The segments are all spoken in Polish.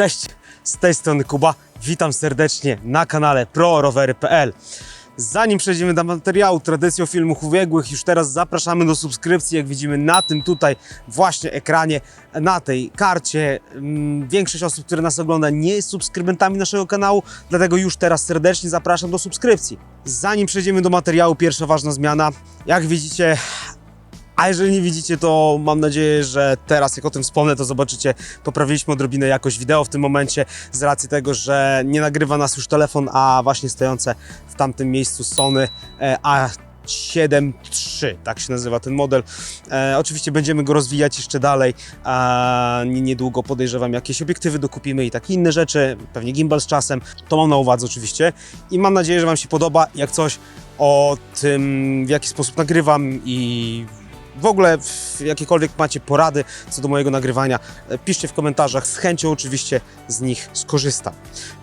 Cześć, z tej strony Kuba. Witam serdecznie na kanale prorowery.pl. Zanim przejdziemy do materiału, tradycją filmów ubiegłych, już teraz zapraszamy do subskrypcji, jak widzimy na tym tutaj właśnie ekranie, na tej karcie. Mm, Większość osób, które nas ogląda nie jest subskrybentami naszego kanału, dlatego już teraz serdecznie zapraszam do subskrypcji. Zanim przejdziemy do materiału, pierwsza ważna zmiana. Jak widzicie, a jeżeli nie widzicie, to mam nadzieję, że teraz, jak o tym wspomnę, to zobaczycie, poprawiliśmy odrobinę jakość wideo w tym momencie, z racji tego, że nie nagrywa nas już telefon, a właśnie stojące w tamtym miejscu Sony e, A7 III, tak się nazywa ten model. E, oczywiście będziemy go rozwijać jeszcze dalej, a nie- niedługo podejrzewam jakieś obiektywy dokupimy i takie inne rzeczy, pewnie gimbal z czasem, to mam na uwadze oczywiście i mam nadzieję, że Wam się podoba, jak coś o tym, w jaki sposób nagrywam i w ogóle jakiekolwiek macie porady co do mojego nagrywania, e, piszcie w komentarzach, z chęcią oczywiście z nich skorzystam.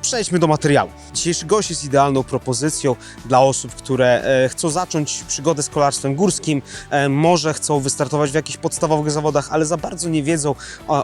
Przejdźmy do materiału. Dzisiejszy gość jest idealną propozycją dla osób, które e, chcą zacząć przygodę z kolarstwem górskim, e, może chcą wystartować w jakichś podstawowych zawodach, ale za bardzo nie wiedzą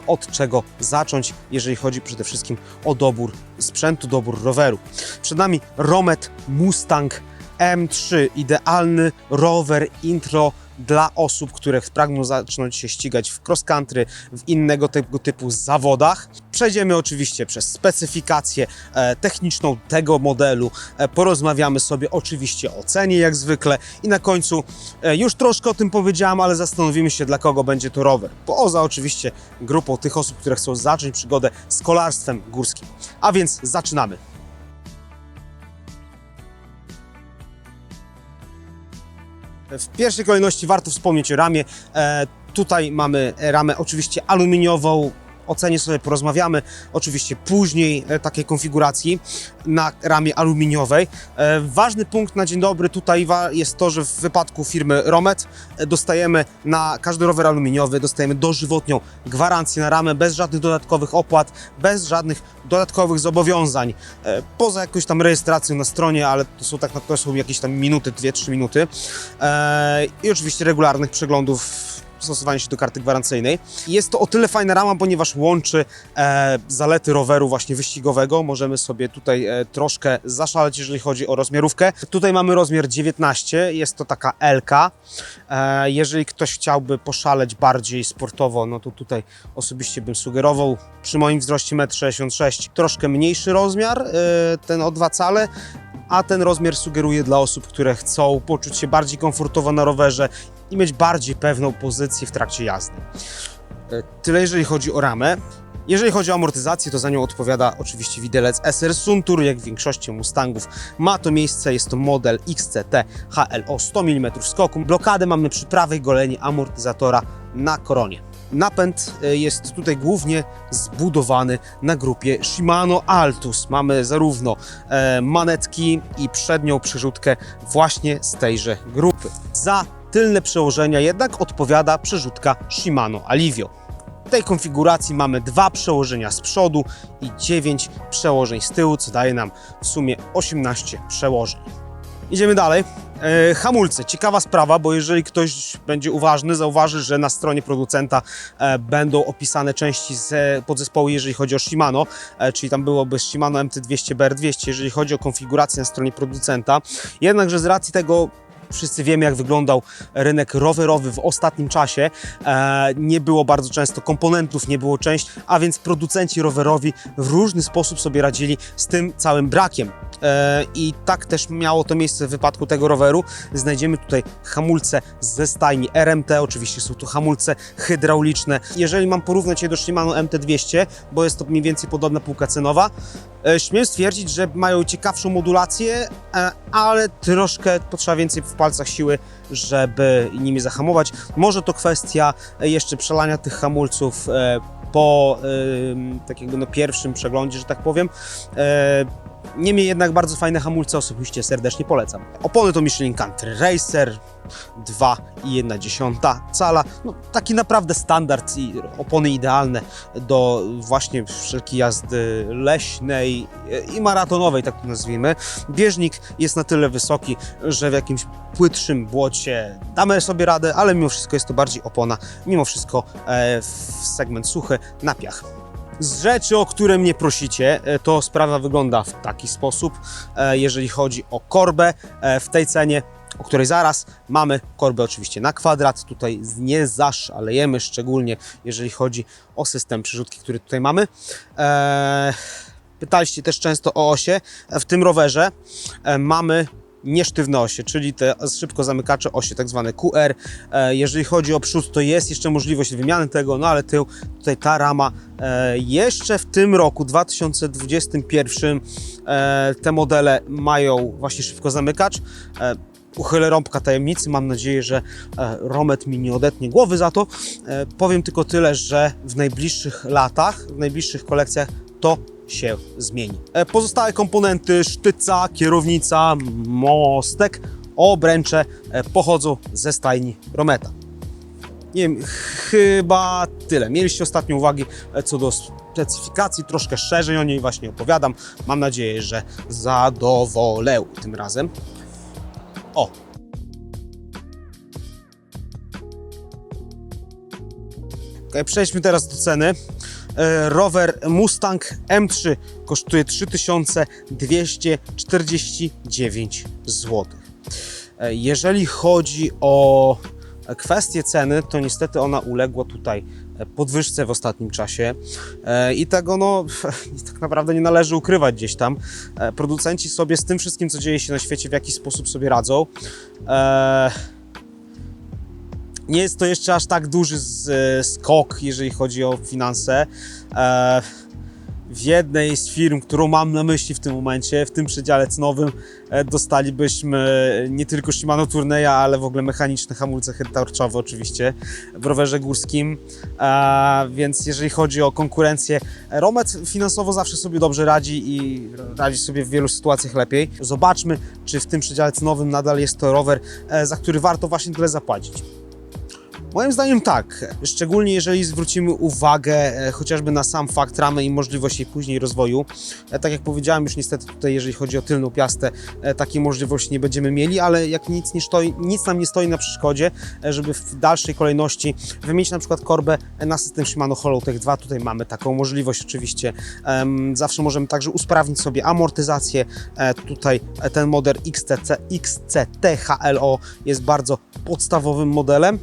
od czego zacząć, jeżeli chodzi przede wszystkim o dobór sprzętu, dobór roweru. Przed nami Romet Mustang M3, idealny rower intro dla osób, które pragną zacząć się ścigać w cross country, w innego tego typu zawodach. Przejdziemy oczywiście przez specyfikację e, techniczną tego modelu, e, porozmawiamy sobie oczywiście o cenie jak zwykle i na końcu e, już troszkę o tym powiedziałem, ale zastanowimy się dla kogo będzie to rower. Poza oczywiście grupą tych osób, które chcą zacząć przygodę z kolarstwem górskim. A więc zaczynamy. W pierwszej kolejności warto wspomnieć o ramie. E, tutaj mamy ramę oczywiście aluminiową. O cenie sobie porozmawiamy, oczywiście później e, takiej konfiguracji na ramie aluminiowej. E, ważny punkt na dzień dobry tutaj jest to, że w wypadku firmy Romet e, dostajemy na każdy rower aluminiowy, dostajemy dożywotnią gwarancję na ramę bez żadnych dodatkowych opłat, bez żadnych dodatkowych zobowiązań, poza jakąś tam rejestracją na stronie, ale to są tak to są jakieś tam minuty, 2-3 minuty i oczywiście regularnych przeglądów stosowania się do karty gwarancyjnej. Jest to o tyle fajna rama, ponieważ łączy e, zalety roweru właśnie wyścigowego. Możemy sobie tutaj e, troszkę zaszaleć, jeżeli chodzi o rozmiarówkę. Tutaj mamy rozmiar 19, jest to taka LK. E, jeżeli ktoś chciałby poszaleć bardziej sportowo, no to tutaj osobiście bym sugerował przy moim wzroście 1,66 m troszkę mniejszy rozmiar, e, ten o dwa cale, a ten rozmiar sugeruje dla osób, które chcą poczuć się bardziej komfortowo na rowerze i mieć bardziej pewną pozycję w trakcie jazdy. E, Tyle jeżeli chodzi o ramę. Jeżeli chodzi o amortyzację, to za nią odpowiada oczywiście widelec SR Suntour, jak w większości Mustangów. Ma to miejsce, jest to model XCT HLO 100 mm skoku. Blokadę mamy przy prawej goleni amortyzatora na koronie. Napęd e, jest tutaj głównie zbudowany na grupie Shimano Altus. Mamy zarówno e, manetki i przednią przerzutkę właśnie z tejże grupy. Za tylne przełożenia jednak odpowiada przerzutka Shimano Alivio. W tej konfiguracji mamy dwa przełożenia z przodu i 9 przełożeń z tyłu, co daje nam w sumie 18 przełożeń. Idziemy dalej. E, hamulce. Ciekawa sprawa, bo jeżeli ktoś będzie uważny, zauważy, że na stronie producenta e, będą opisane części z podzespołu, jeżeli chodzi o Shimano, e, czyli tam byłoby Shimano MT200 BR200, jeżeli chodzi o konfigurację na stronie producenta. Jednakże z racji tego wszyscy wiemy, jak wyglądał rynek rowerowy w ostatnim czasie. E, nie było bardzo często komponentów, nie było części, a więc producenci rowerowi w różny sposób sobie radzili z tym całym brakiem. E, I tak też miało to miejsce w wypadku tego roweru. Znajdziemy tutaj hamulce ze stajni RMT, oczywiście są to hamulce hydrauliczne. Jeżeli mam porównać je do Shimano MT200, bo jest to mniej więcej podobna półka cenowa, e, śmiem stwierdzić, że mają ciekawszą modulację, ale troszkę potrzeba więcej palcach siły, żeby nimi zahamować. Może to kwestia e, jeszcze przelania tych hamulców e, po tak jakby no pierwszym przeglądzie, że tak powiem. Niemniej jednak bardzo fajne hamulce, osobiście serdecznie polecam. Opony to Michelin Country Racer 2,1 cala. No, taki naprawdę standard i opony idealne do właśnie wszelkiej jazdy leśnej i maratonowej, tak to nazwijmy. Bieżnik jest na tyle wysoki, że w jakimś płytszym błocie damy sobie radę, ale mimo wszystko jest to bardziej opona, mimo wszystko e, segment suchy na piach. Z rzeczy, o które mnie prosicie, e, to sprawa wygląda w taki sposób, e, jeżeli chodzi o korbę e, w tej cenie, o której zaraz mamy korbę oczywiście na kwadrat, tutaj nie zaszalejemy, szczególnie jeżeli chodzi o system przyrzutki, który tutaj mamy. Pytaliście też często o osie. W tym rowerze mamy niesztywne osie, czyli te szybko zamykacze osie, tak zwane QR. E, Jeżeli chodzi o przód, to jest jeszcze możliwość wymiany tego, no ale tył, tutaj ta rama e, jeszcze w tym roku, 2021, e, te modele mają właśnie szybko zamykacz. Uchylę rąbka tajemnicy, mam nadzieję, że Romet mi nie odetnie głowy za to. Powiem tylko tyle, że w najbliższych latach, w najbliższych kolekcjach to się zmieni. E, Pozostałe komponenty, sztyca, kierownica, mostek, obręcze e, pochodzą ze stajni Rometa. Nie wiem, chyba tyle. Mieliście ostatnio uwagi e, co do specyfikacji, troszkę szerzej o niej właśnie opowiadam. Mam nadzieję, że zadowolę tym razem. O! Przejdźmy teraz do ceny. E, Rower Mustang M3 kosztuje 3249 zł. E, Jeżeli chodzi o kwestię ceny, to niestety ona uległa tutaj podwyżce w ostatnim czasie E, i tego no tak naprawdę nie należy ukrywać gdzieś tam. E, Producenci sobie z tym wszystkim, co dzieje się na świecie, w jakiś sposób sobie radzą. E, nie jest to jeszcze aż tak duży z, skok, jeżeli chodzi o finanse. E, w jednej z firm, którą mam na myśli w tym momencie, w tym przedziale cenowym, e, dostalibyśmy nie tylko Shimano Tourneya, ale w ogóle mechaniczne hamulce headtorczowe oczywiście w rowerze górskim. E, więc jeżeli chodzi o konkurencję, Romet finansowo zawsze sobie dobrze radzi i radzi sobie w wielu sytuacjach lepiej. Zobaczmy, czy w tym przedziale cenowym nadal jest to rower, e, za który warto właśnie tyle zapłacić. Moim zdaniem tak, szczególnie jeżeli zwrócimy uwagę e, chociażby na sam fakt ramy i możliwość jej później rozwoju. E, tak jak powiedziałem, już niestety tutaj, jeżeli chodzi o tylną piastę, e, takiej możliwości nie będziemy mieli, ale jak nic, nie stoi, nic nam nie stoi na przeszkodzie, żeby w dalszej kolejności wymienić na przykład korbę na system Shimano Hollowtech 2, tutaj mamy taką możliwość oczywiście. Zawsze możemy także usprawnić sobie amortyzację. Tutaj ten model XTC, XCT HLO jest bardzo podstawowym modelem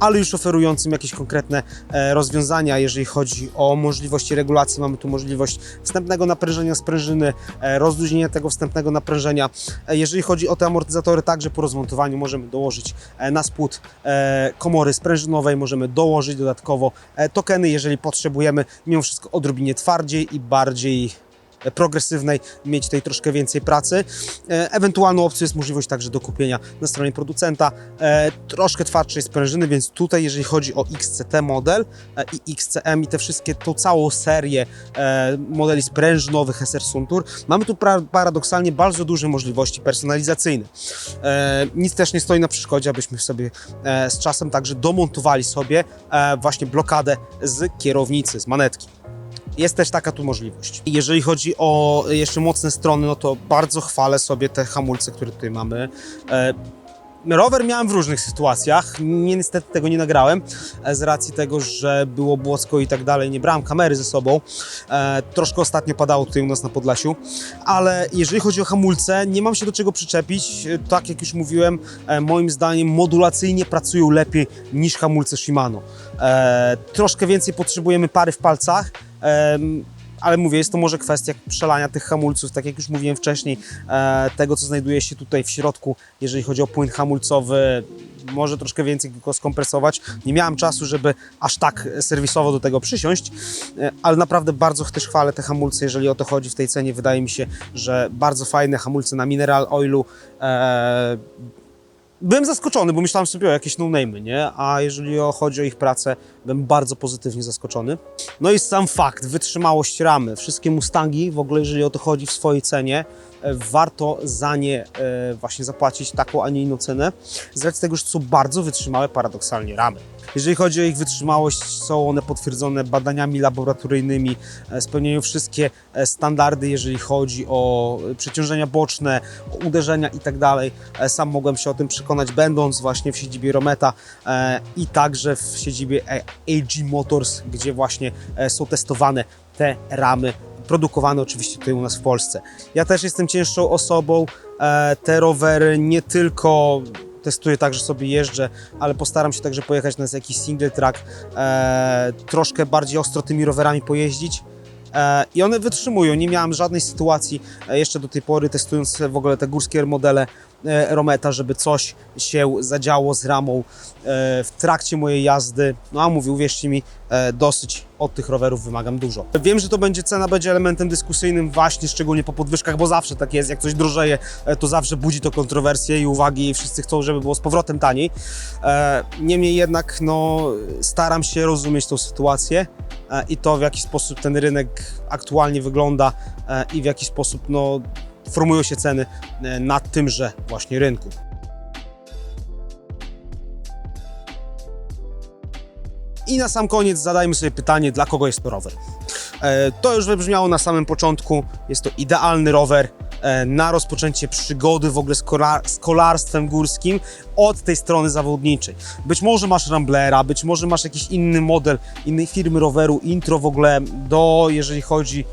ale już oferującym jakieś konkretne e, rozwiązania, jeżeli chodzi o możliwości regulacji. Mamy tu możliwość wstępnego naprężenia sprężyny, e, rozluźnienia tego wstępnego naprężenia. E, Jeżeli chodzi o te amortyzatory, także po rozmontowaniu możemy dołożyć e, na spód e, komory sprężynowej, możemy dołożyć dodatkowo e, tokeny, jeżeli potrzebujemy mimo wszystko odrobinie twardziej i bardziej progresywnej, mieć tutaj troszkę więcej pracy. E, Ewentualną opcją jest możliwość także do kupienia na stronie producenta e, troszkę twardszej sprężyny, więc tutaj jeżeli chodzi o XCT model e, i XCM i te wszystkie, tą całą serię modeli sprężynowych SR Suntour, mamy tu paradoksalnie bardzo duże możliwości personalizacyjne. Nic też nie stoi na przeszkodzie, abyśmy sobie z czasem także domontowali sobie właśnie blokadę z kierownicy, z manetki. Jest też taka tu możliwość. Jeżeli chodzi o jeszcze mocne strony, no to bardzo chwalę sobie te hamulce, które tutaj mamy. E, Rower miałem w różnych sytuacjach, nie, niestety tego nie nagrałem, e, z racji tego, że było błosko i tak dalej, nie brałem kamery ze sobą. E, troszkę ostatnio padało tutaj u nas na Podlasiu, ale jeżeli chodzi o hamulce, nie mam się do czego przyczepić. E, Tak jak już mówiłem, e, moim zdaniem modulacyjnie pracują lepiej niż hamulce Shimano. E, troszkę więcej potrzebujemy pary w palcach, ale mówię, jest to może kwestia przelania tych hamulców, tak jak już mówiłem wcześniej, e, tego co znajduje się tutaj w środku, jeżeli chodzi o płyn hamulcowy, może troszkę więcej go skompresować. Nie miałem czasu, żeby aż tak serwisowo do tego przysiąść, e, ale naprawdę bardzo też chwalę te hamulce, jeżeli o to chodzi w tej cenie. Wydaje mi się, że bardzo fajne hamulce na mineral oilu. E, byłem zaskoczony, bo myślałem sobie o jakieś no-name'y, nie? A jeżeli chodzi o ich pracę, byłem bardzo pozytywnie zaskoczony. No i sam fakt, wytrzymałość ramy. Wszystkie Mustangi, w ogóle jeżeli o to chodzi w swojej cenie, e, warto za nie e, właśnie zapłacić taką, a nie inną cenę, z racji tego, że są bardzo wytrzymałe paradoksalnie ramy. Jeżeli chodzi o ich wytrzymałość, są one potwierdzone badaniami laboratoryjnymi, e, spełniają wszystkie standardy, jeżeli chodzi o przeciążenia boczne, o uderzenia i tak Sam mogłem się o tym przekonać, będąc właśnie w siedzibie Rometa i także w siedzibie AG Motors, gdzie właśnie e, są testowane te ramy, produkowane oczywiście tutaj u nas w Polsce. Ja też jestem cięższą osobą, e, te rowery nie tylko testuję tak, że sobie jeżdżę, ale postaram się także pojechać na jakiś single track, e, troszkę bardziej ostro tymi rowerami pojeździć. I one wytrzymują. Nie miałem żadnej sytuacji jeszcze do tej pory, testując w ogóle te górskie modele Rometa, żeby coś się zadziało z ramą e, w trakcie mojej jazdy. No a mówię, uwierzcie mi, e, dosyć od tych rowerów wymagam dużo. Wiem, że to będzie cena, będzie elementem dyskusyjnym właśnie, szczególnie po podwyżkach, bo zawsze tak jest, jak coś drożeje, e, to zawsze budzi to kontrowersje i uwagi i wszyscy chcą, żeby było z powrotem taniej. E, Niemniej jednak, no, staram się rozumieć tą sytuację e, i to, w jaki sposób ten rynek aktualnie wygląda e, i w jaki sposób, no, formują się ceny e, na tymże właśnie rynku. I na sam koniec zadajmy sobie pytanie, dla kogo jest to rower. E, To już wybrzmiało na samym początku. Jest to idealny rower e, na rozpoczęcie przygody w ogóle z, z kolarstwem górskim od tej strony zawodniczej. Być może masz Ramblera, być może masz jakiś inny model innej firmy roweru, intro w ogóle do, jeżeli chodzi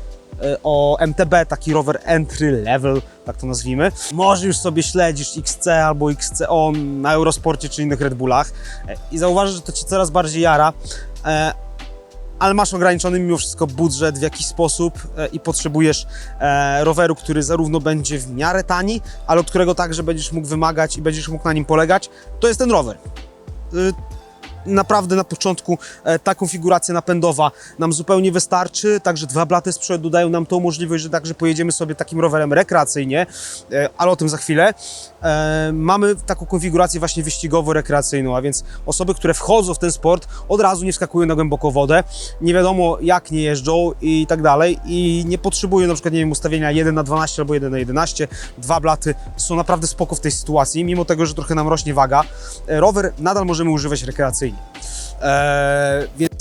o MTB, taki rower entry level, tak to nazwijmy. Może już sobie śledzisz XC albo XCO na Eurosporcie czy innych Red Bullach e, i zauważysz, że to Ci coraz bardziej jara, e, ale masz ograniczony mimo wszystko budżet w jakiś sposób e, i potrzebujesz e, roweru, który zarówno będzie w miarę tani, ale od którego także będziesz mógł wymagać i będziesz mógł na nim polegać, to jest ten rower. Naprawdę na początku e, ta konfiguracja napędowa nam zupełnie wystarczy, także dwa blaty z przodu dają nam tą możliwość, że także pojedziemy sobie takim rowerem rekreacyjnie, e, ale o tym za chwilę. E, Mamy taką konfigurację właśnie wyścigowo-rekreacyjną, a więc osoby, które wchodzą w ten sport, od razu nie wskakują na głęboką wodę, nie wiadomo jak nie jeżdżą i tak dalej i nie potrzebują na przykład, nie wiem, ustawienia 1 na 12 albo 1 na 11. Dwa blaty są naprawdę spoko w tej sytuacji, mimo tego, że trochę nam rośnie waga. Rower nadal możemy używać rekreacyjnie. Eee, więc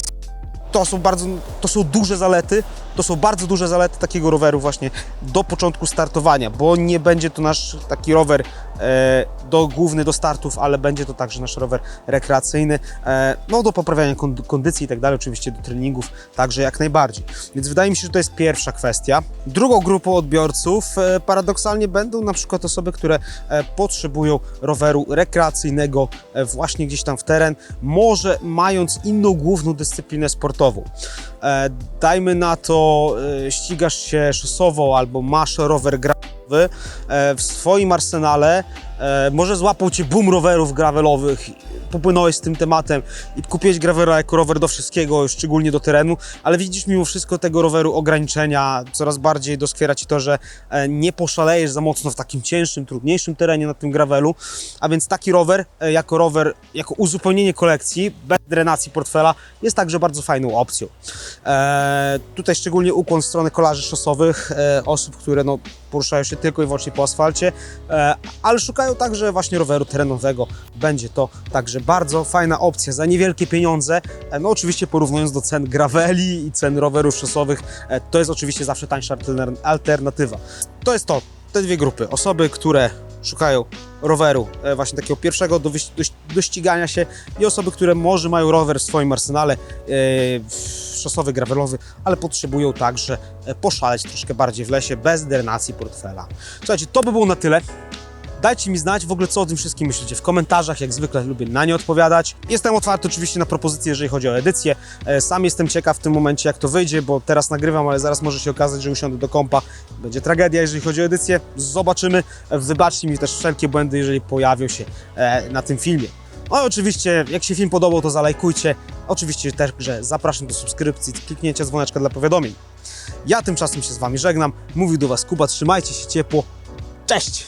to są bardzo, to są duże zalety, to są bardzo duże zalety takiego roweru właśnie do początku startowania, bo nie będzie to nasz taki rower e, do główny do startów, ale będzie to także nasz rower rekreacyjny, e, no do poprawiania kond- kondycji i tak dalej, oczywiście do treningów także jak najbardziej. Więc wydaje mi się, że to jest pierwsza kwestia. Drugą grupą odbiorców e, paradoksalnie będą na przykład osoby, które e, potrzebują roweru rekreacyjnego e, właśnie gdzieś tam w teren, może mając inną główną dyscyplinę sportową. E, dajmy na to, e, ścigasz się szosowo albo masz rower gravelowy e, w swoim arsenale, e, może złapał cię boom rowerów gravelowych, popłynąłeś z tym tematem i kupiłeś gravera jako rower do wszystkiego, szczególnie do terenu, ale widzisz mimo wszystko tego roweru ograniczenia, coraz bardziej doskwiera ci to, że e, nie poszalejesz za mocno w takim cięższym, trudniejszym terenie na tym gravelu, a więc taki rower e, jako rower, jako uzupełnienie kolekcji, bez drenacji portfela, jest także bardzo fajną opcją. Tutaj szczególnie ukłon w stronę kolarzy szosowych, e, osób, które no, poruszają się tylko i wyłącznie po asfalcie, e, ale szukają także właśnie roweru terenowego. Będzie to także bardzo fajna opcja za niewielkie pieniądze. E, no oczywiście porównując do cen graveli i cen rowerów szosowych, e, to jest oczywiście zawsze tańsza alterna- alternatywa. To jest to, te dwie grupy. Osoby, które szukają roweru, e, właśnie takiego pierwszego do, do, ścigania się i osoby, które może mają rower w swoim arsenale, e, szosowy, gravelowy, ale potrzebują także poszaleć troszkę bardziej w lesie, bez drenacji portfela. Słuchajcie, to by było na tyle. Dajcie mi znać w ogóle, co o tym wszystkim myślicie w komentarzach. Jak zwykle lubię na nie odpowiadać. Jestem otwarty oczywiście na propozycje, jeżeli chodzi o edycję. E, Sam jestem ciekaw w tym momencie, jak to wyjdzie, bo teraz nagrywam, ale zaraz może się okazać, że usiądę do kompa. Będzie tragedia, jeżeli chodzi o edycję. Zobaczymy. E, Wybaczcie mi też wszelkie błędy, jeżeli pojawią się e, na tym filmie. No i oczywiście, jak się film podobał, to zalajkujcie. Oczywiście też, że zapraszam do subskrypcji, kliknięcia dzwoneczka dla powiadomień. Ja tymczasem się z Wami żegnam. Mówił do Was Kuba, trzymajcie się ciepło. Cześć!